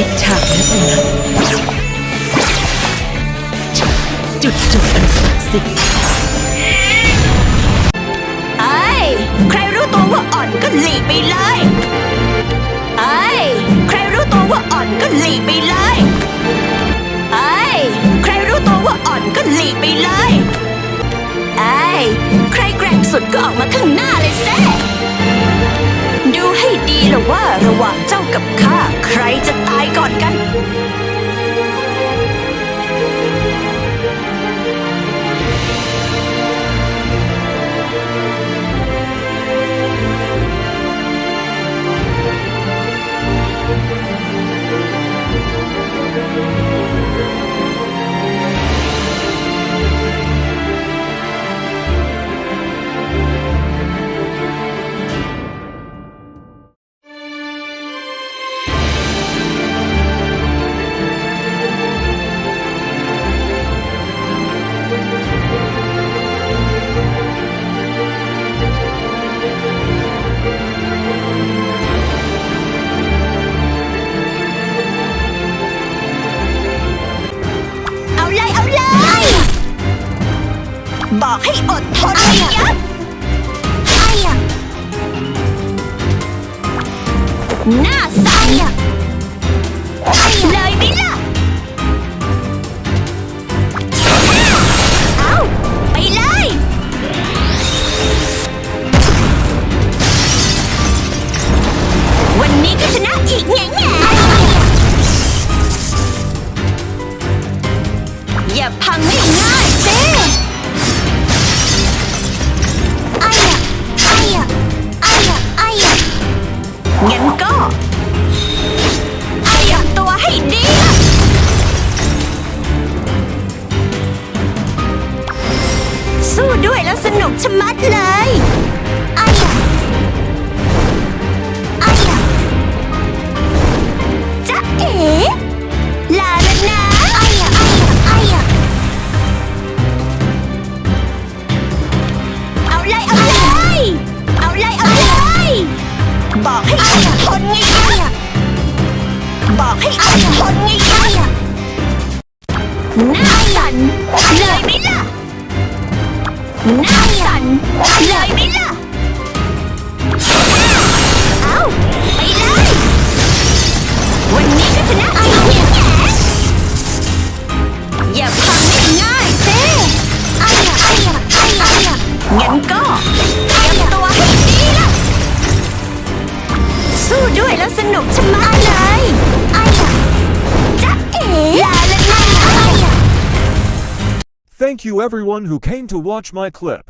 ปิดฉากแล้วสินะจุดจบอันศักดิ์สิทธิ์ไอ้ยใครรู้ตัวว่าอ่อนก็หลีกไปเลยไอ้ยใครรู้ตัวว่าอ่อนก็หลีกไปเลยไอ้ยใครรู้ตัวว่าอ่อนก็หลีกไปเลยไอ้ยใครแกร่งสุดก็ออกมาข้างหน้าเลยแซ่ ละว่าระหว่างเจ้ากับข้าใครจะตายก่อนกัน บอกให้อดทนไอ้ยักษ์ไอ้ยะหน้าใสอะเลยไหมล่ะเอาไปเลยวันนี้ก็ชนะอีกแง่แง่อย่าพังง่า งั้นก็ไอ้ยะตัวให้ดีล่ะสู้ด้วยแล้วสนุกชะมัดเลยอ้ยะไอ้ยะจ๊ะเอ๋ลาแล้วนะอ้ยะไอ้ยะไอ้ยะเอาเลยเอาเลยเอาเลยเอาเลยบอกให้ นไงอะบอกให้อดทนไงอะหน้าสั่นเลยไหมล่ะหน้าสั่นเลยไหมล่ะเอาไปเลยวันนี้ก็ชนะอีกเนี่ยแหมอย่าพังง่ายๆสิไอ้ยะไอ้ยะไอ้ยะไอ้ยะงั้นก็ สู้ด้วยแล้วสนุกชะมัดเลยไอ้ยะจ๊ะเอ๋ลาแล้วนะไอ้ยะ Thank you everyone who came to watch my clip.